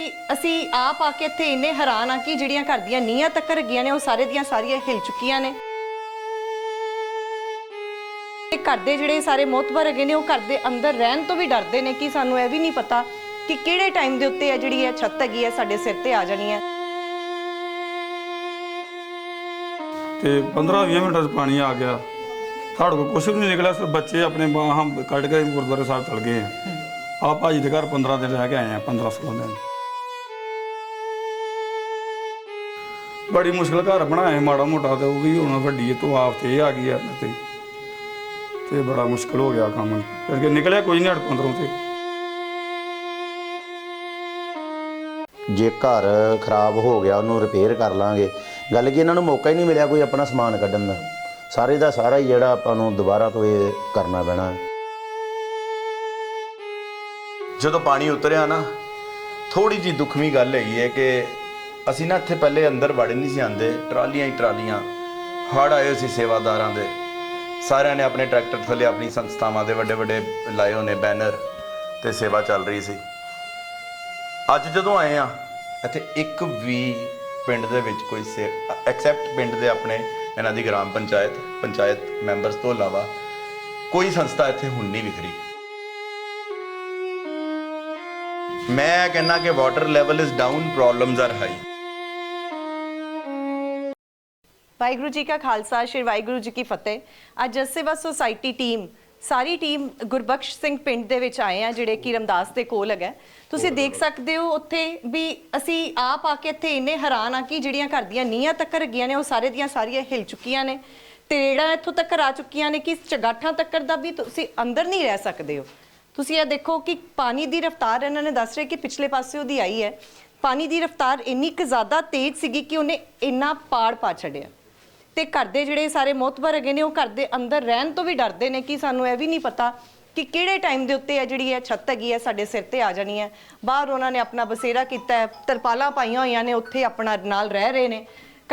ਕਿ ਅਸੀਂ ਆਪ ਆ ਕੇ ਇੱਥੇ ਇੰਨੇ ਹੈਰਾਨ ਆ ਕਿ ਜਿਹੜੀਆਂ ਘਰ ਦੀਆਂ ਨੀਹਾਂ ਤੱਕ ਲੱਗੀਆਂ ਨੇ, ਉਹ ਸਾਰੇ ਦੀਆਂ ਸਾਰੀਆਂ ਹਿਲ ਚੁੱਕੀਆਂ ਨੇ। ਤੇ ਘਰ ਦੇ ਜਿਹੜੇ ਸਾਰੇ ਮੋਤਬਰ ਹੈਗੇ ਨੇ, ਉਹ ਘਰ ਦੇ ਅੰਦਰ ਰਹਿਣ ਤੋਂ ਵੀ ਡਰਦੇ ਨੇ ਕਿ ਸਾਨੂੰ ਇਹ ਵੀ ਨਹੀਂ ਪਤਾ ਕਿ ਕਿਹੜੇ ਟਾਈਮ ਦੇ ਉੱਤੇ ਹੈ ਜਿਹੜੀ ਇਹ ਛੱਤ ਹੈਗੀ ਹੈ, ਸਾਡੇ ਸਿਰ ਤੇ ਆ ਜਾਣੀ ਹੈ। ਤੇ 15-20 ਮਿੰਟਾਂ 'ਚ ਪਾਣੀ ਆ ਗਿਆ। ਸਾਡੇ ਕੋਲ ਕੁਛ ਵੀ ਨਹੀਂ ਨਿਕਲਿਆ ਸਿਰ ਬੱਚੇ ਆਪਣੇ ਬਾਹਾਂ ਕੱਢ ਕੇ ਗੁਰਦੁਆਰੇ ਸਾਹਿਬ ਚਲ ਗਏ ਆ। ਆ ਭਾਜੀ ਦੇ ਘਰ 15 ਦਿਨ ਰਹਿ ਕੇ ਆਏ ਆ 15-16 ਦਿਨ। ਬੜੀ ਮੁਸ਼ਕਲ ਘਰ ਬਣਾਏ ਮਾੜਾ ਮੋਟਾ ਤੇ ਉਹ ਵੀ ਹੁਣ ਵੱਡੀ ਤੋਂ ਆਪ ਤੇ ਇਹ ਆ ਗਈ ਆ ਤੇ ਤੇ ਬੜਾ ਮੁਸ਼ਕਲ ਹੋ ਗਿਆ ਕੰਮ। ਕਰਕੇ ਨਿਕਲਿਆ ਕੋਈ ਨਹੀਂ ਹੜ 15 ਤੇ। ਜੇ ਘਰ ਖਰਾਬ ਹੋ ਗਿਆ, ਉਹਨੂੰ ਰਿਪੇਅਰ ਕਰ ਲਾਂਗੇ। ਗੱਲ ਕਿ ਇਹਨਾਂ ਨੂੰ ਮੌਕਾ ਹੀ ਨਹੀਂ ਮਿਲਿਆ ਕੋਈ ਆਪਣਾ ਸਮਾਨ ਕੱਢਣ ਦਾ। ਸਾਰੇ ਦਾ ਸਾਰਾ ਹੀ ਜਿਹੜਾ ਆਪਾਂ ਨੂੰ ਦੁਬਾਰਾ ਤੋਂ ਇਹ ਕਰਨਾ ਪੈਣਾ। ਜਦੋਂ ਪਾਣੀ ਉਤਰਿਆ ਨਾ ਥੋੜੀ ਜੀ ਦੁਖਮੀ ਗੱਲ ਹੈਗੀ ਹੈ ਕਿ ਅਸੀਂ ਨਾ ਇੱਥੇ ਪਹਿਲੇ ਅੰਦਰ ਵੜ ਨਹੀਂ ਸੀ ਆਂਦੇ ਟਰਾਲੀਆਂ ਹੀ ਟਰਾਲੀਆਂ। ਹੜ ਆਏ ਸੀ ਸੇਵਾਦਾਰਾਂ ਦੇ। ਸਾਰਿਆਂ ਨੇ ਆਪਣੇ ਟਰੈਕਟਰ ਥੱਲੇ ਆਪਣੀ ਸੰਸਥਾਵਾਂ ਦੇ ਵੱਡੇ ਵੱਡੇ ਲਾਏ ਹੋਏ ਨੇ ਬੈਨਰ ਤੇ ਸੇਵਾ ਚੱਲ ਰਹੀ ਸੀ। ਅੱਜ ਜਦੋਂ ਆਏ ਆ ਇੱਥੇ ਇੱਕ ਵੀ ਪਿੰਡ ਦੇ ਵਿੱਚ ਕੋਈ ਸੇ ਐਕਸੈਪਟ ਪਿੰਡ ਦੇ ਆਪਣੇ ਇਹਨਾਂ ਦੀ ਗ੍ਰਾਮ ਪੰਚਾਇਤ ਪੰਚਾਇਤ ਮੈਂਬਰਸ ਤੋਂ ਇਲਾਵਾ ਕੋਈ ਸੰਸਥਾ ਇੱਥੇ ਹੁਣ ਨਹੀਂ ਵਿਖਰੀ। ਮੈਂ ਕਹਿੰਨਾ ਕਿ water level is down problems are high Waheguru ji ਕਾ ਖਾਲਸਾ, ਸ਼੍ਰੀ ਵਾਹਿਗੁਰੂ ਜੀ ਕੀ ਫਤਿਹ। ਅੱਜ ਜਸ ਸੁਸਾਇਟੀ ਟੀਮ, ਸਾਰੀ ਟੀਮ ਗੁਰਬਖਸ਼ ਸਿੰਘ ਪਿੰਡ ਦੇ ਵਿੱਚ ਆਏ ਆ, ਜਿਹੜੇ ਕਿ ਰਮਦਾਸ ਦੇ ਕੋਲ ਹੈਗਾ। ਤੁਸੀਂ ਦੇਖ ਸਕਦੇ ਹੋ ਉੱਥੇ ਵੀ ਅਸੀਂ ਆਪ ਆ ਕੇ ਇੱਥੇ ਇੰਨੇ ਹੈਰਾਨ ਆ ਕਿ ਜਿਹੜੀਆਂ ਘਰ ਦੀਆਂ ਨੀਹਾਂ ਤੱਕ ਲੱਗੀਆਂ ਨੇ, ਉਹ ਸਾਰੇ ਦੀਆਂ ਸਾਰੀਆਂ ਹਿਲ ਚੁੱਕੀਆਂ ਨੇ। ਤਰੇੜਾਂ ਇੱਥੋਂ ਤੱਕ ਆ ਚੁੱਕੀਆਂ ਨੇ ਕਿ ਚਗਾਠਾਂ ਤੱਕ ਦਾ ਵੀ ਤੁਸੀਂ ਅੰਦਰ ਨਹੀਂ ਰਹਿ ਸਕਦੇ ਹੋ। ਤੁਸੀਂ ਇਹ ਦੇਖੋ ਕਿ ਪਾਣੀ ਦੀ ਰਫ਼ਤਾਰ ਇਹਨਾਂ ਨੇ ਦੱਸ ਰਹੇ ਕਿ ਪਿਛਲੇ ਪਾਸੇ ਉਹਦੀ ਆਈ ਹੈ। ਪਾਣੀ ਦੀ ਰਫ਼ਤਾਰ ਇੰਨੀ ਕੁ ਜ਼ਿਆਦਾ ਤੇਜ਼ ਸੀਗੀ ਕਿ ਉਹਨੇ ਇੰਨਾ ਪਾੜ ਪਾ ਛੱਡਿਆ। ਤੇ ਘਰ ਦੇ ਜਿਹੜੇ ਸਾਰੇ ਮੋਤਬਰ ਹੈਗੇ ਨੇ ਉਹ ਘਰ ਦੇ ਅੰਦਰ ਰਹਿਣ ਤੋਂ ਵੀ ਡਰਦੇ ਨੇ ਕਿ ਸਾਨੂੰ ਇਹ ਵੀ ਨਹੀਂ ਪਤਾ ਕਿ ਕਿਹੜੇ ਟਾਈਮ ਦੇ ਉੱਤੇ ਹੈ ਜਿਹੜੀ ਇਹ ਛੱਤ ਹੈਗੀ ਹੈ ਸਾਡੇ ਸਿਰ ਤੇ ਆ ਜਾਣੀ ਹੈ। ਬਾਹਰ ਉਹਨਾਂ ਨੇ ਆਪਣਾ ਬਸੇਰਾ ਕੀਤਾ ਹੈ ਤਰਪਾਲਾਂ ਪਾਈਆਂ ਹੋਈਆਂ ਨੇ ਉੱਥੇ ਆਪਣਾ ਨਾਲ ਰਹਿ ਰਹੇ ਨੇ।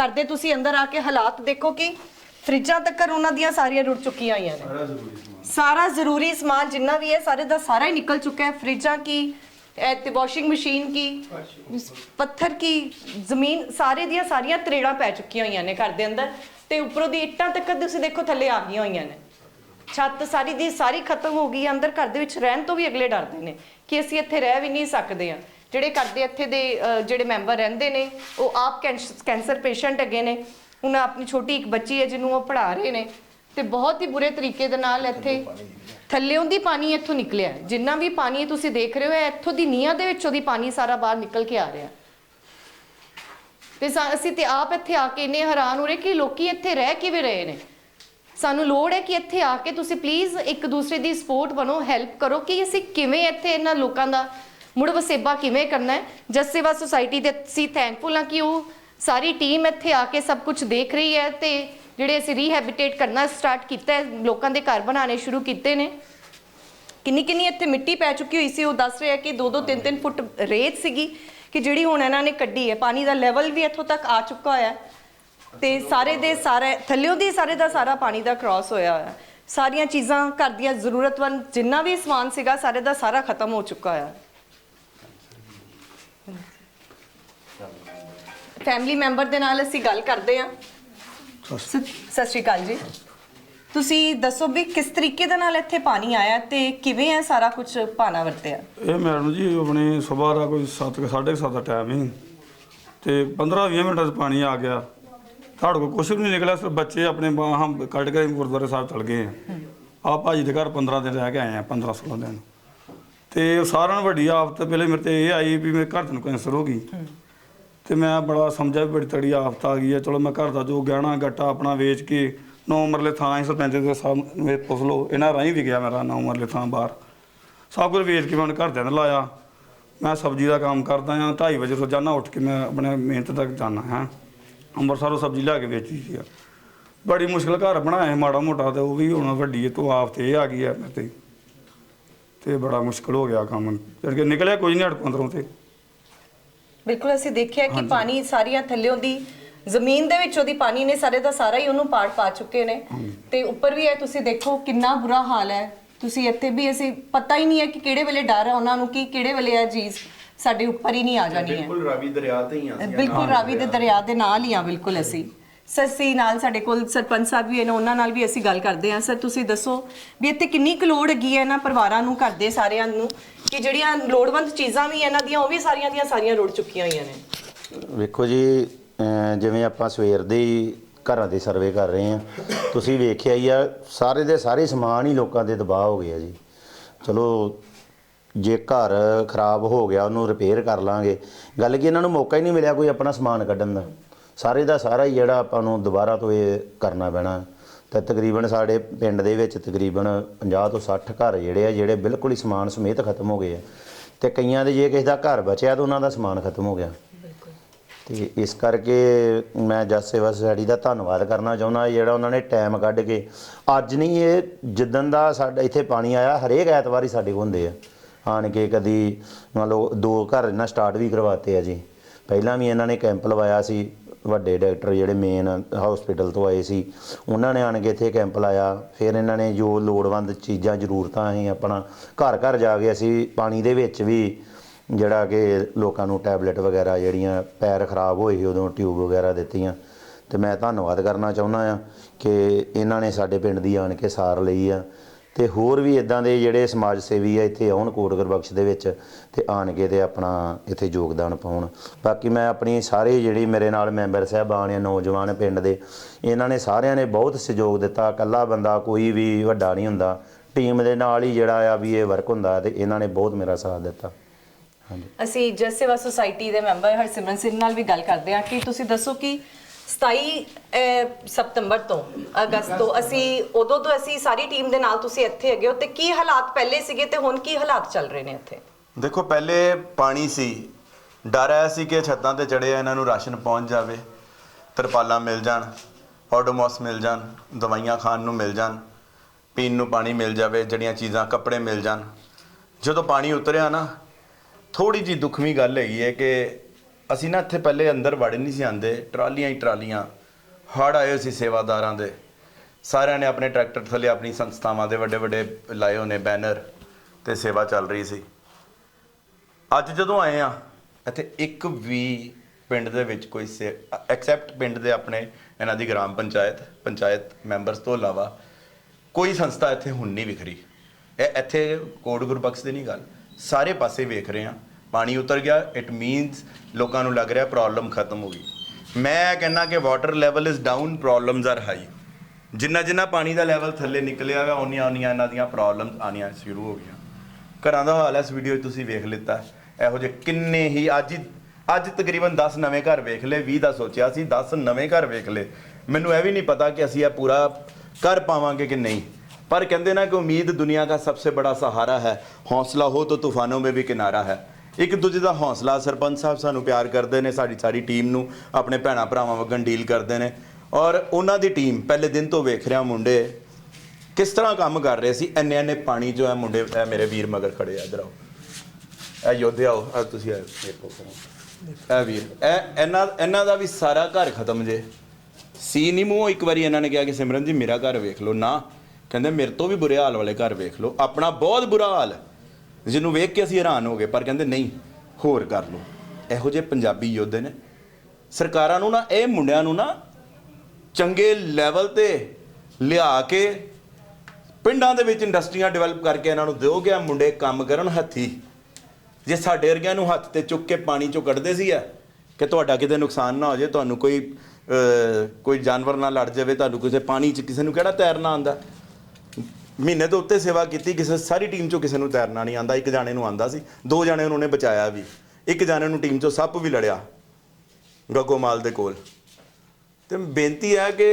ਘਰ ਦੇ ਤੁਸੀਂ ਅੰਦਰ ਆ ਕੇ ਹਾਲਾਤ ਦੇਖੋ ਕਿ ਫਰਿੱਜਾਂ ਤੱਕ ਉਹਨਾਂ ਦੀਆਂ ਸਾਰੀਆਂ ਰੁੜ ਚੁੱਕੀਆਂ ਹੋਈਆਂ ਨੇ। ਸਾਰਾ ਜ਼ਰੂਰੀ ਸਮਾਨ ਜਿੰਨਾ ਵੀ ਹੈ ਸਾਰੇ ਦਾ ਸਾਰਾ ਹੀ ਨਿਕਲ ਚੁੱਕਾ ਹੈ। ਫਰਿੱਜਾਂ ਕੀ ਇਹ ਤੇ ਵਾਸ਼ਿੰਗ ਮਸ਼ੀਨ ਕੀ ਜ਼ਮੀਨ, ਸਾਰੇ ਦੀਆਂ ਸਾਰੀਆਂ ਤਰੇੜਾਂ ਪੈ ਚੁੱਕੀਆਂ ਹੋਈਆਂ ਨੇ ਘਰ ਦੇ ਅੰਦਰ ਤੇ ਉੱਪਰੋਂ ਦੀ ਇੱਟਾਂ ਤੱਕ ਤੁਸੀਂ ਦੇਖੋ ਥੱਲੇ ਆ ਗਈਆਂ ਹੋਈਆਂ ਨੇ। ਛੱਤ ਸਾਰੀ ਦੀ ਸਾਰੀ ਖਤਮ ਹੋ ਗਈ ਹੈ। ਅੰਦਰ ਘਰ ਦੇ ਵਿੱਚ ਰਹਿਣ ਤੋਂ ਵੀ ਅਗਲੇ ਡਰਦੇ ਨੇ ਕਿ ਅਸੀਂ ਇੱਥੇ ਰਹਿ ਵੀ ਨਹੀਂ ਸਕਦੇ ਆ ਜਿਹੜੇ ਘਰ ਦੇ ਇੱਥੇ ਦੇ ਜਿਹੜੇ ਮੈਂਬਰ ਰਹਿੰਦੇ ਨੇ, ਉਹ ਆਪ ਕੈਂਸ- ਕੈਂਸਰ ਪੇਸ਼ੈਂਟ ਹੈਗੇ ਨੇ। ਉਹਨਾਂ ਆਪਣੀ ਛੋਟੀ ਇੱਕ ਬੱਚੀ ਹੈ ਜਿਹਨੂੰ ਉਹ ਪੜ੍ਹਾ ਰਹੇ ਨੇ। ਤੇ ਬਹੁਤ ਹੀ ਬੁਰੇ ਤਰੀਕੇ ਦੇ ਨਾਲ ਇੱਥੇ ਥੱਲਿਓਂ ਦੀ ਪਾਣੀ ਇੱਥੋਂ ਨਿਕਲਿਆ ਹੈ। ਜਿੰਨਾ ਵੀ ਪਾਣੀ ਤੁਸੀਂ ਦੇਖ ਰਹੇ ਹੋ ਇਹ ਇੱਥੋਂ ਦੀ ਨੀਹਾਂ ਦੇ ਵਿੱਚੋਂ ਦੀ ਪਾਣੀ ਸਾਰਾ ਬਾਹਰ ਨਿਕਲ ਕੇ ਆ ਰਿਹਾ ਤੇ ਸਾ- ਅਸੀਂ ਤੇ ਆਪ ਇੱਥੇ ਆ ਕੇ ਇੰਨੇ ਹੈਰਾਨ ਹੋ ਰਹੇ ਕਿ ਲੋਕੀ ਇੱਥੇ ਰਹਿ ਕਿਵੇਂ ਰਹੇ ਨੇ? ਸਾਨੂੰ ਲੋੜ ਹੈ ਕਿ ਇੱਥੇ ਆ ਕੇ ਤੁਸੀਂ ਪਲੀਜ਼ ਇੱਕ ਦੂਸਰੇ ਦੀ ਸਪੋਰਟ ਬਣੋ ਹੈਲਪ ਕਰੋ ਕਿ ਅਸੀਂ ਕਿਵੇਂ ਇੱਥੇ ਇਹਨਾਂ ਲੋਕਾਂ ਦਾ ਮੁੜ ਵਸੇਬਾ ਕਿਵੇਂ ਕਰਨਾ ਹੈ? ਜਸ ਸੇਵਾ ਸੁਸਾਇਟੀ ਦੇ ਅਸੀਂ ਥੈਂਕਫੁਲ ਹਾਂ ਕਿ ਉਹ ਸਾਰੀ ਟੀਮ ਇੱਥੇ ਆ ਕੇ ਸਭ ਕੁਝ ਦੇਖ ਰਹੀ ਹੈ ਤੇ ਜਿਹੜੇ ਅਸੀਂ ਰੀਹੈਬਿਟੇਟ ਕਰਨਾ ਸਟਾਰਟ ਕੀਤਾ ਹੈ ਲੋਕਾਂ ਦੇ ਘਰ ਬਣਾਉਣੇ ਸ਼ੁਰੂ ਕੀਤੇ ਨੇ। ਕਿੰਨੀ ਕਿੰਨੀ ਇੱਥੇ ਮਿੱਟੀ ਪੈ ਚੁੱਕੀ ਹੋਈ ਸੀ ਉਹ ਦੱਸ ਰਿਹਾ ਕਿ 2-2 3-3 ਫੁੱਟ ਰੇਤ ਸੀਗੀ ਕਿ ਜਿਹੜੀ ਹੁਣ ਇਹਨਾਂ ਨੇ ਕੱਢੀ ਹੈ। ਪਾਣੀ ਦਾ ਲੈਵਲ ਵੀ ਇੱਥੋਂ ਤੱਕ ਆ ਚੁੱਕਾ ਹੋਇਆ ਹੈ। ਤੇ ਸਾਰੇ ਦੇ ਸਾਰੇ ਥੱਲਿਓਂ ਦੀ ਸਾਰੇ ਦਾ ਸਾਰਾ ਪਾਣੀ ਦਾ ਕ੍ਰਾਸ ਹੋਇਆ ਹੋਇਆ। ਸਾਰੀਆਂ ਚੀਜ਼ਾਂ ਘਰ ਦੀਆਂ ਜ਼ਰੂਰਤਮੰਦ ਜਿੰਨਾ ਵੀ ਸਮਾਨ ਸੀਗਾ ਸਾਰੇ ਦਾ ਸਾਰਾ ਖਤਮ ਹੋ ਚੁੱਕਾ ਹੈ। ਫੈਮਿਲੀ ਮੈਂਬਰ ਦੇ ਨਾਲ ਅਸੀਂ ਗੱਲ ਕਰਦੇ ਹਾਂ। ਸ- ਸਤਿ ਸ਼੍ਰੀ ਅਕਾਲ ਜੀ। ਤੁਸੀਂ ਦੱਸੋ ਵੀ ਕਿਸ ਤਰੀਕੇ ਦੇ ਨਾਲ ਇੱਥੇ ਪਾਣੀ ਆਇਆ ਤੇ ਕਿਵੇਂ ਹੈ ਸਾਰਾ ਕੁਝ ਪਾਣਾ ਵਰਤਿਆ? ਇਹ ਮੈਡਮ ਜੀ ਆਪਣੇ ਸਵੇਰ ਦਾ ਕੋਈ 7 7:30 ਦਾ ਟਾਈਮ ਸੀ। ਤੇ 15-20 ਮਿੰਟਾਂ 'ਚ ਪਾਣੀ ਆ ਗਿਆ। ਸਾਡੇ ਕੋਲ ਕੁਛ ਵੀ ਨਹੀਂ ਨਿਕਲਿਆ ਸਿਰ ਬੱਚੇ ਆਪਣੇ ਬਾਹਾਂ ਕੱਢ ਕੇ ਗੁਰਦੁਆਰੇ ਸਾਹਿਬ ਚਲ ਗਏ ਆ। ਆ ਭਾਜੀ ਦੇ ਘਰ 15 ਦਿਨ ਰਹਿ ਕੇ ਆਏ ਆ 15-16 ਦਿਨ। ਤੇ ਸਾਰਿਆਂ ਨੂੰ ਵੱਡੀ ਆਫਤ ਪਹਿਲੇ ਮੇਰੇ ਤੇ ਇਹ ਆਈ ਵੀ ਮੇਰੇ ਘਰ ਨੂੰ ਕੈਂਸਰ ਹੋ ਗਈ। ਤੇ ਮੈਂ ਬੜਾ ਸਮਝਿਆ ਵੀ ਬੜੀ ਤੜੀ ਆਫਤ ਆ ਗਈ ਹੈ। ਚਲੋ ਮੈਂ ਘਰ ਦਾ ਜੋ ਗਹਿਣਾ, ਗੱਟਾ ਆਪਣਾ ਵੇਚ ਕੇ ਨੌ ਮਰਲੇ ਥਾਂ ਹੀ ਸਰਪੰਚ ਦੇ ਸਾਹਮਣੇ ਪੁੱਛ ਲਓ, ਇਹਨਾਂ ਰਾਹੀਂ ਵੀ ਗਿਆ ਮੇਰਾ ਨੌ ਮਰਲੇ ਥਾਂ ਬਾਹਰ। ਸਭ ਕੁਝ ਵੇਚ ਕੇ ਮੈਂ ਹੁਣ ਘਰਦਿਆਂ ਨੇ ਲਾਇਆ। ਮੈਂ ਸਬਜ਼ੀ ਦਾ ਕੰਮ ਕਰਦਾ ਹਾਂ 2:30 ਵਜੇ ਰੋਜ਼ਾਨਾ ਉੱਠ ਕੇ ਮੈਂ ਆਪਣੇ ਮਿਹਨਤ ਤੱਕ ਜਾਣਾ ਹਾਂ। ਅੰਮ੍ਰਿਤਸਰੋਂ ਸਬਜ਼ੀ ਲਿਆ ਕੇ ਵੇਚੀ ਸੀ। ਬੜੀ ਮੁਸ਼ਕਲ ਘਰ ਬਣਾਇਆ ਮਾੜਾ ਮੋਟਾ ਤੇ ਉਹ ਵੀ ਹੁਣ ਵੱਡੀ ਤੋਂ ਆਪ ਤੇ ਇਹ ਆ ਗਈ ਹੈ ਮੇਰੇ ਤੇ ਤੇ ਬੜਾ ਮੁਸ਼ਕਲ ਹੋ ਗਿਆ ਕੰਮ। ਕਰਕੇ ਨਿਕਲਿਆ ਕੁਝ ਨਹੀਂ ਹੜ ਪੰਦਰੋਂ ਤੇ। ਬਿਲਕੁਲ ਅਸੀਂ ਦੇਖਿਆ ਕਿ ਪਾਣੀ ਸਾਰੀਆਂ ਥੱਲਿਓਂ ਦੀ ਜ਼ਮੀਨ ਦੇ ਵਿੱਚੋਂ ਦੀ ਪਾਣੀ ਨੇ ਸਾਰੇ ਦਾ ਸਾਰਾ ਹੀ ਉਹਨੂੰ ਪਾੜ ਪਾ ਚੁੱਕੇ ਨੇ। ਤੇ ਉੱਪਰ ਵੀ ਹੈ ਤੁਸੀਂ ਦੇਖੋ ਕਿੰਨਾ ਬੁਰਾ ਹਾਲ ਹੈ। ਤੁਸੀਂ ਇੱਥੇ ਵੀ ਅਸੀਂ ਪਤਾ ਹੀ ਨਹੀਂ ਹੈ ਕਿ ਕਿਹੜੇ ਵੇਲੇ ਡਰ ਹੈ ਉਹਨਾਂ ਨੂੰ ਕਿ ਕਿਹੜੇ ਵੇਲੇ ਇਹ ਚੀਜ਼ ਸਾਡੇ ਉੱਪਰ ਹੀ ਨਹੀਂ ਆ ਜਾਣੀ ਹੈ। ਬਿਲਕੁਲ ਰਾਵੀ ਦਰਿਆ ਤੇ ਹੀ ਆ ਅਸੀਂ। ਬਿਲਕੁਲ ਰਾਵੀ ਦੇ ਦਰਿਆ ਦੇ ਨਾਲ ਹੀ ਆ ਬਿਲਕੁਲ ਅਸੀਂ। ਸੱਸੀ ਨਾਲ ਸਾਡੇ ਕੋਲ ਸਰਪੰਚ ਸਾਹਿਬ ਵੀ ਨੇ, ਉਹਨਾਂ ਨਾਲ ਵੀ ਅਸੀਂ ਗੱਲ ਕਰਦੇ ਹਾਂ। ਸਰ, ਤੁਸੀਂ ਦੱਸੋ ਵੀ ਇੱਥੇ ਕਿੰਨੀ ਕੁ ਲੋੜ ਹੈਗੀ ਹੈ ਇਹਨਾਂ ਪਰਿਵਾਰਾਂ ਨੂੰ, ਘਰ ਦੇ ਸਾਰਿਆਂ ਨੂੰ? ਕਿ ਜਿਹੜੀਆਂ ਲੋੜਵੰਦ ਚੀਜ਼ਾਂ ਵੀ ਇਹਨਾਂ ਦੀਆਂ, ਉਹ ਵੀ ਸਾਰੀਆਂ ਦੀਆਂ ਸਾਰੀਆਂ ਰੁੜ ਚੁੱਕੀਆਂ ਹੋਈਆਂ ਨੇ? ਵੇਖੋ ਜੀ ਅਮ ਜਿਵੇਂ ਆਪਾਂ ਸਵੇਰ ਦੇ ਹੀ ਘਰਾਂ ਦੇ ਸਰਵੇ ਕਰ ਰਹੇ ਆ ਤੁਸੀਂ ਵੇਖਿਆ ਹੀ ਆ, ਸਾਰੇ ਦੇ ਸਾਰੇ ਸਮਾਨ ਹੀ ਲੋਕਾਂ ਦੇ ਦਬਾਅ ਹੋ ਗਿਆ ਜੀ। ਚਲੋ, ਜੇ ਘਰ ਖਰਾਬ ਹੋ ਗਿਆ, ਉਹਨੂੰ ਰਿਪੇਅਰ ਕਰ ਲਾਂਗੇ। ਗੱਲ ਕੀ ਇਹਨਾਂ ਨੂੰ ਮੌਕਾ ਹੀ ਨਹੀਂ ਮਿਲਿਆ ਕੋਈ ਆਪਣਾ ਸਮਾਨ ਕੱਢਣ ਦਾ। ਸਾਰੇ ਦਾ ਸਾਰਾ ਹੀ ਜਿਹੜਾ ਆਪਾਂ ਨੂੰ ਦੁਬਾਰਾ ਤੋਂ ਇਹ ਕਰਨਾ ਪੈਣਾ। ਤੇ ਤਕਰੀਬਨ ਸਾਡੇ ਪਿੰਡ ਦੇ ਵਿੱਚ ਤਕਰੀਬਨ 50 ਤੋਂ 60 ਘਰ ਜਿਹੜੇ ਆ ਜਿਹੜੇ ਬਿਲਕੁਲ ਹੀ ਸਮਾਨ ਸਮੇਤ ਖਤਮ ਹੋ ਗਏ ਆ। ਤੇ ਕਈਆਂ ਦੇ ਜੇ ਕਿਸੇ ਦਾ ਘਰ ਬਚਿਆ ਤਾਂ ਉਹਨਾਂ ਦਾ ਸਮਾਨ ਖਤਮ ਹੋ ਗਿਆ। ਤੇ ਇਸ ਕਰਕੇ ਮੈਂ ਜਸ ਸੇਵਾ ਸੁਸਾਇਟੀ ਦਾ ਧੰਨਵਾਦ ਕਰਨਾ ਚਾਹੁੰਦਾ ਜਿਹੜਾ ਉਹਨਾਂ ਨੇ ਟਾਈਮ ਕੱਢ ਕੇ ਅੱਜ ਨਹੀਂ ਇਹ ਜਿੱਦਣ ਦਾ ਸਾਡਾ ਇੱਥੇ ਪਾਣੀ ਆਇਆ ਹਰੇਕ ਐਤਵਾਰ ਹੀ ਸਾਡੇ ਕੋਲ ਹੁੰਦੇ ਆ। ਆਣ ਕੇ ਕਦੀ ਮੰਨ ਲਓ ਦੋ ਘਰ ਇਹਨਾਂ ਸਟਾਰਟ ਵੀ ਕਰਵਾਤੇ ਆ ਜੀ। ਪਹਿਲਾਂ ਵੀ ਇਹਨਾਂ ਨੇ ਕੈਂਪ ਲਵਾਇਆ ਸੀ ਵੱਡੇ ਡਾਕਟਰ ਜਿਹੜੇ ਮੇਨ ਹਸਪੀਟਲ ਤੋਂ ਆਏ ਸੀ, ਉਹਨਾਂ ਨੇ ਆਣ ਕੇ ਇੱਥੇ ਕੈਂਪ ਲਾਇਆ, ਫਿਰ ਇਹਨਾਂ ਨੇ ਜੋ ਲੋੜਵੰਦ ਚੀਜ਼ਾਂ, ਜ਼ਰੂਰਤਾਂ ਸੀ ਆਪਣਾ, ਘਰ ਘਰ ਜਾ ਕੇ ਅਸੀਂ ਪਾਣੀ ਦੇ ਵਿੱਚ ਵੀ ਜਿਹੜਾ ਕਿ ਲੋਕਾਂ ਨੂੰ ਟੈਬਲੇਟ ਵਗੈਰਾ ਜਿਹੜੀਆਂ ਪੈਰ ਖਰਾਬ ਹੋਏ ਸੀ, ਉਦੋਂ ਟਿਊਬ ਵਗੈਰਾ ਦਿੱਤੀਆਂ। ਤੇ ਮੈਂ ਧੰਨਵਾਦ ਕਰਨਾ ਚਾਹੁੰਦਾ ਆ ਕਿ ਇਹਨਾਂ ਨੇ ਸਾਡੇ ਪਿੰਡ ਦੀ ਆਣ ਕੇ ਸਾਰ ਲਈ ਆ। ਤੇ ਹੋਰ ਵੀ ਇਦਾਂ ਦੇ ਜਿਹੜੇ ਸਮਾਜ ਸੇਵੀ ਆ, ਇੱਥੇ ਆਉਣ ਕੋਟ ਗੁਰਬਖਸ਼ ਦੇ ਵਿੱਚ ਤੇ ਆਣ ਕੇ ਤੇ ਆਪਣਾ ਇੱਥੇ ਯੋਗਦਾਨ ਪਾਉਣ। ਬਾਕੀ ਮੈਂ ਆਪਣੀ ਸਾਰੇ ਜਿਹੜੀ ਮੇਰੇ ਨਾਲ ਮੈਂਬਰ ਸਾਹਿਬਾਨ ਆ, ਨੌਜਵਾਨ ਪਿੰਡ ਦੇ, ਇਹਨਾਂ ਨੇ ਸਾਰਿਆਂ ਨੇ ਬਹੁਤ ਸਹਿਯੋਗ ਦਿੱਤਾ। ਇਕੱਲਾ ਬੰਦਾ ਕੋਈ ਵੀ ਵੱਡਾ ਨਹੀਂ ਹੁੰਦਾ। ਟੀਮ ਦੇ ਨਾਲ ਹੀ ਜਿਹੜਾ ਆ ਵੀ ਇਹ ਵਰਕ ਹੁੰਦਾ ਤੇ ਇਹਨਾਂ ਨੇ ਬਹੁਤ ਮੇਰਾ ਸਾਥ ਦਿੱਤਾ। ਹਾਂਜੀ। ਅਸੀਂ ਜਸ ਸੇਵਾ ਸੁਸਾਇਟੀ ਦੇ ਮੈਂਬਰ ਹਰਸਿਮਰਨ ਸਿੰਘ ਨਾਲ ਵੀ ਗੱਲ ਕਰਦੇ ਹਾਂ ਕਿ ਤੁਸੀਂ ਦੱਸੋ ਕਿ 27 ਅਹ, ਸਤੰਬਰ ਤੋਂ ਅਗਸਤ ਤੋਂ ਅਸੀਂ ਉਦੋਂ ਤੋਂ ਅਸੀਂ ਸਾਰੀ ਟੀਮ ਦੇ ਨਾਲ ਤੁਸੀਂ ਇੱਥੇ ਹੈਗੇ ਹੋ ਤੇ ਕੀ ਹਾਲਾਤ ਪਹਿਲੇ ਸੀਗੇ ਤੇ ਹੁਣ ਕੀ ਹਾਲਾਤ ਚੱਲ ਰਹੇ ਨੇ ਇੱਥੇ? ਦੇਖੋ ਪਹਿਲੇ ਪਾਣੀ ਸੀ। ਡਰ ਆਇਆ ਸੀ ਕਿ ਛੱਤਾਂ ਤੇ ਚੜੇ ਆ ਇਹਨਾਂ ਨੂੰ ਰਾਸ਼ਨ ਪਹੁੰਚ ਜਾਵੇ ਤਰਪਾਲਾਂ ਮਿਲ ਜਾਣ ਆਡੋਮੋਸ ਮਿਲ ਜਾਣ ਦਵਾਈਆਂ ਖਾਣ ਨੂੰ ਮਿਲ ਜਾਣ ਪੀਣ ਨੂੰ ਪਾਣੀ ਮਿਲ ਜਾਵੇ ਜਿਹੜੀਆਂ ਚੀਜ਼ਾਂ ਕੱਪੜੇ ਮਿਲ ਜਾਣ। ਜਦੋਂ ਪਾਣੀ ਉਤਰਿਆ ਨਾ ਥੋੜੀ ਜੀ ਦੁਖਵੀਂ ਗੱਲ ਹੈਗੀ ਹੈ ਕਿ ਅਸੀਂ ਨਾ ਇੱਥੇ ਪਹਿਲੇ ਅੰਦਰ ਵੜ ਨਹੀਂ ਸੀ ਆਂਦੇ ਟਰਾਲੀਆਂ ਹੀ ਟਰਾਲੀਆਂ ਹੜ ਆਏ ਸੀ ਸੇਵਾਦਾਰਾਂ ਦੇ। ਸਾਰਿਆਂ ਨੇ ਆਪਣੇ ਟਰੈਕਟਰ ਥੱਲੇ ਆਪਣੀ ਸੰਸਥਾਵਾਂ ਦੇ ਵੱਡੇ ਵੱਡੇ ਲਾਏ ਹੋਏ ਨੇ ਬੈਨਰ ਤੇ ਸੇਵਾ ਚੱਲ ਰਹੀ ਸੀ। ਅੱਜ ਜਦੋਂ ਆਏ ਆ ਇੱਥੇ ਇੱਕ ਵੀ ਪਿੰਡ ਦੇ ਵਿੱਚ ਕੋਈ ਐਕਸੈਪਟ ਪਿੰਡ ਦੇ ਆਪਣੇ ਇਹਨਾਂ ਦੀ ਗ੍ਰਾਮ ਪੰਚਾਇਤ ਪੰਚਾਇਤ ਮੈਂਬਰਸ ਤੋਂ ਇਲਾਵਾ ਕੋਈ ਸੰਸਥਾ ਇੱਥੇ ਹੁਣ ਨਹੀਂ ਵਿਖਰੀ। ਇਹ ਇੱਥੇ ਕੋਟ ਗੁਰਬਖਸ਼ ਦੀ ਨਹੀਂ ਗੱਲ, ਸਾਰੇ ਪਾਸੇ ਵੇਖ ਰਹੇ ਆ ਪਾਣੀ ਉਤਰ ਗਿਆ ਇਟ ਮੀਨਸ ਲੋਕਾਂ ਨੂੰ ਲੱਗ ਰਿਹਾ ਪ੍ਰੋਬਲਮ ਖਤਮ ਹੋ ਗਈ। ਮੈਂ ਕਹਿੰਦਾ ਕਿ water level is down problems are high ਜਿੰਨਾ ਜਿੰਨਾ ਪਾਣੀ ਦਾ ਲੈਵਲ ਥੱਲੇ ਨਿਕਲਿਆ ਵਾ ਉਨੀਆਂ ਉਨੀਆਂ ਇਹਨਾਂ ਦੀਆਂ ਪ੍ਰੋਬਲਮਸ ਆਣੀਆਂ ਸ਼ੁਰੂ ਹੋ ਗਈਆਂ। ਘਰਾਂ ਦਾ ਹਾਲ ਇਸ ਵੀਡੀਓ 'ਚ ਤੁਸੀਂ ਵੇਖ ਲਿੱਤਾ। ਇਹੋ ਜਿਹੇ ਕਿੰਨੇ ਹੀ ਅੱਜ ਹੀ ਅੱਜ ਤਕਰੀਬਨ 10 ਨਵੇਂ ਘਰ ਵੇਖ ਲਏ 20 ਦਾ ਸੋਚਿਆ ਸੀ 10 ਨਵੇਂ ਘਰ ਵੇਖ ਲਏ। ਮੈਨੂੰ ਇਹ ਵੀ ਨਹੀਂ ਪਤਾ ਕਿ ਅਸੀਂ ਇਹ ਪੂਰਾ ਕਰ ਪਾਵਾਂਗੇ ਕਿ ਨਹੀਂ। ਪਰ ਕਹਿੰਦੇ ਨਾ ਕਿ ਉਮੀਦ ਦੁਨੀਆ ਦਾ ਸਭ ਤੋਂ ਬੜਾ ਸਹਾਰਾ ਹੈ। ਹੌਸਲਾ ਹੋ ਤਾਂ ਤੂਫਾਨੋਂ ਮੇ ਵੀ ਕਿਨਾਰਾ ਹੈ। ਇੱਕ ਦੂਜੇ ਦਾ ਹੌਸਲਾ, ਸਰਪੰਚ ਸਾਹਿਬ ਸਾਨੂੰ ਪਿਆਰ ਕਰਦੇ ਨੇ, ਸਾਡੀ ਸਾਰੀ ਟੀਮ ਨੂੰ, ਆਪਣੇ ਭੈਣਾ ਭਰਾਵਾਂ ਵਗਣ ਡੀਲ ਕਰਦੇ ਨੇ। ਔਰ ਉਹਨਾਂ ਦੀ ਟੀਮ ਪਹਿਲੇ ਦਿਨ ਤੋਂ ਵੇਖ ਰਿਹਾ ਮੁੰਡੇ, ਕਿਸ ਤਰ੍ਹਾਂ ਕੰਮ ਕਰ ਰਹੇ ਸੀ, ਇੰਨੇ ਇੰਨੇ ਪਾਣੀ ਜੋ ਹੈ ਮੁੰਡੇ, ਇਹ ਮੇਰੇ ਵੀਰ ਮਗਰ ਖੜੇ ਆ, ਇਧਰ ਆਓ। ਇਹ ਯੋਧੇ ਆਓ ਆ ਤੁਸੀਂ ਆਓ ਦੇਖੋ। ਇਹ ਵੀਰ, ਇਹ ਇਹਨਾਂ ਇਹਨਾਂ ਦਾ ਵੀ ਸਾਰਾ ਘਰ ਖਤਮ ਜੇ। ਸੀ ਨਹੀਂ ਮੂੰਹ ਇੱਕ ਵਾਰੀ ਇਹਨਾਂ ਨੇ ਕਿਹਾ ਕਿ ਸਿਮਰਨ ਜੀ, ਮੇਰਾ ਘਰ ਵੇਖ ਲਓ। ਨਾ, ਕਹਿੰਦੇ ਮੇਰੇ ਤੋਂ ਵੀ ਬੁਰੇ ਹਾਲ ਵਾਲੇ ਘਰ ਵੇਖ ਲਓ। ਆਪਣਾ ਬਹੁਤ ਬੁਰਾ ਹਾਲ। ਹੈ ਜਿਹਨੂੰ ਵੇਖ ਕੇ ਅਸੀਂ ਹੈਰਾਨ ਹੋ ਗਏ, ਪਰ ਕਹਿੰਦੇ ਨਹੀਂ, ਹੋਰ ਕਰ ਲਓ। ਇਹੋ ਜਿਹੇ ਪੰਜਾਬੀ ਯੋਧੇ ਨੇ। ਸਰਕਾਰਾਂ ਨੂੰ ਨਾ, ਇਹ ਮੁੰਡਿਆਂ ਨੂੰ ਨਾ ਚੰਗੇ ਲੈਵਲ ਤੇ ਲਿਆ ਕੇ ਪਿੰਡਾਂ ਦੇ ਵਿੱਚ ਇੰਡਸਟਰੀਆਂ ਡਿਵੈਲਪ ਕਰਕੇ ਇਹਨਾਂ ਨੂੰ ਦਿਓਗੇ ਆ ਮੁੰਡੇ ਕੰਮ ਕਰਨ ਹੱਥੀ। ਜੇ ਸਾਡੇ ਵਰਗਿਆਂ ਨੂੰ ਹੱਥ ਤੇ ਚੁੱਕ ਕੇ ਪਾਣੀ ਚੋਂ ਕੱਢਦੇ ਸੀ ਆ ਕਿ ਤੁਹਾਡਾ ਕਿਤੇ ਨੁਕਸਾਨ ਨਾ ਹੋ ਜਾਏ, ਤੁਹਾਨੂੰ ਕੋਈ ਕੋਈ ਜਾਨਵਰ ਨਾਲ ਲੜ ਜਾਵੇ, ਤੁਹਾਨੂੰ ਕਿਸੇ ਪਾਣੀ 'ਚ ਕਿਸੇ ਨੂੰ ਕਿਹੜਾ ਤੈਰਨਾ ਆਂਦਾ ਮਹੀਨੇ ਤੋਂ ਉੱਤੇ ਸੇਵਾ ਕੀਤੀ, ਕਿਸੇ ਸਾਰੀ ਟੀਮ 'ਚੋਂ ਕਿਸੇ ਨੂੰ ਤੈਰਨਾ ਨਹੀਂ ਆਂਦਾ, ਇੱਕ ਜਾਣੇ ਨੂੰ ਆਂਦਾ ਸੀ, ਦੋ ਜਾਣੇ ਉਹਨੇ ਬਚਾਇਆ ਵੀ। ਇੱਕ ਜਾਣੇ ਨੂੰ ਟੀਮ 'ਚੋਂ ਸੱਪ ਵੀ ਲੜਿਆ ਗੱਗੋਮਾਲ ਦੇ ਕੋਲ। ਤੇ ਬੇਨਤੀ ਹੈ ਕਿ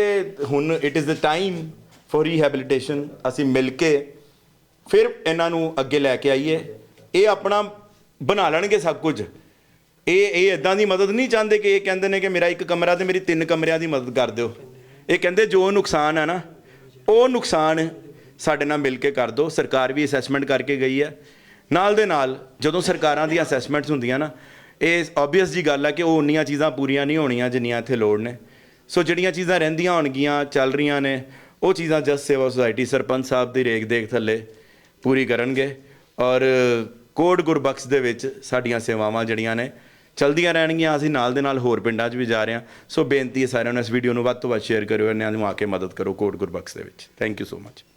ਹੁਣ it is the time for rehabilitation ਅਸੀਂ ਮਿਲ ਕੇ ਫਿਰ ਇਹਨਾਂ ਨੂੰ ਅੱਗੇ ਲੈ ਕੇ ਆਈਏ। ਇਹ ਆਪਣਾ ਬਣਾ ਲੈਣਗੇ ਸਭ ਕੁਝ। ਇਹ ਇਹ ਇਦਾਂ ਦੀ ਮਦਦ ਨਹੀਂ ਚਾਹੁੰਦੇ ਕਿ ਇਹ ਕਹਿੰਦੇ ਨੇ ਕਿ ਮੇਰਾ ਇੱਕ ਕਮਰਾ ਤੇ ਮੇਰੀ ਤਿੰਨ ਕਮਰਿਆਂ ਦੀ ਮਦਦ ਕਰ ਦਿਓ। ਇਹ ਕਹਿੰਦੇ ਜੋ ਨੁਕਸਾਨ ਹੈ ਨਾ, ਉਹ ਨੁਕਸਾਨ ਸਾਡੇ ਨਾਲ ਮਿਲ ਕੇ ਕਰ ਦਿਓ ਸਰਕਾਰ ਵੀ ਅਸੈਸਮੈਂਟ ਕਰਕੇ ਗਈ ਹੈ। ਨਾਲ ਦੇ ਨਾਲ ਜਦੋਂ ਸਰਕਾਰਾਂ ਦੀਆਂ ਅਸੈਸਮੈਂਟਸ ਹੁੰਦੀਆਂ ਨਾ, ਇਹ ਆਬਵੀਅਸ ਜੀ ਗੱਲ ਹੈ ਕਿ ਉਹ ਉਨੀਆਂ ਚੀਜ਼ਾਂ ਪੂਰੀਆਂ ਨਹੀਂ ਹੋਣੀਆਂ ਜਿੰਨੀਆਂ ਇੱਥੇ ਲੋੜ ਨੇ। ਸੋ ਜਿਹੜੀਆਂ ਚੀਜ਼ਾਂ ਰਹਿੰਦੀਆਂ ਹੋਣਗੀਆਂ, ਚੱਲ ਰਹੀਆਂ ਨੇ, ਉਹ ਚੀਜ਼ਾਂ ਜਸ ਸੇਵਾ ਸੁਸਾਇਟੀ ਸਰਪੰਚ ਸਾਹਿਬ ਦੀ ਰੇਖ ਦੇਖ ਥੱਲੇ ਪੂਰੀ ਕਰਨਗੇ। ਔਰ ਕੋਟ ਗੁਰਬਖਸ਼ ਦੇ ਵਿੱਚ ਸਾਡੀਆਂ ਸੇਵਾਵਾਂ ਜਿਹੜੀਆਂ ਨੇ, ਚਲਦੀਆਂ ਰਹਿਣਗੀਆਂ। ਅਸੀਂ ਨਾਲ ਦੇ ਨਾਲ ਹੋਰ ਪਿੰਡਾਂ 'ਚ ਵੀ ਜਾ ਰਹੇ ਹਾਂ। ਸੋ ਬੇਨਤੀ ਹੈ ਸਾਰਿਆਂ ਨੂੰ ਇਸ ਵੀਡੀਓ ਨੂੰ ਵੱਧ ਤੋਂ ਵੱਧ ਸ਼ੇਅਰ ਕਰਿਓ। ਇਹਨਾਂ ਨੂੰ ਆ ਕੇ ਮਦਦ ਕਰੋ ਕੋਟ ਗੁਰਬਖਸ਼ ਦੇ ਵਿੱਚ। Thank you so much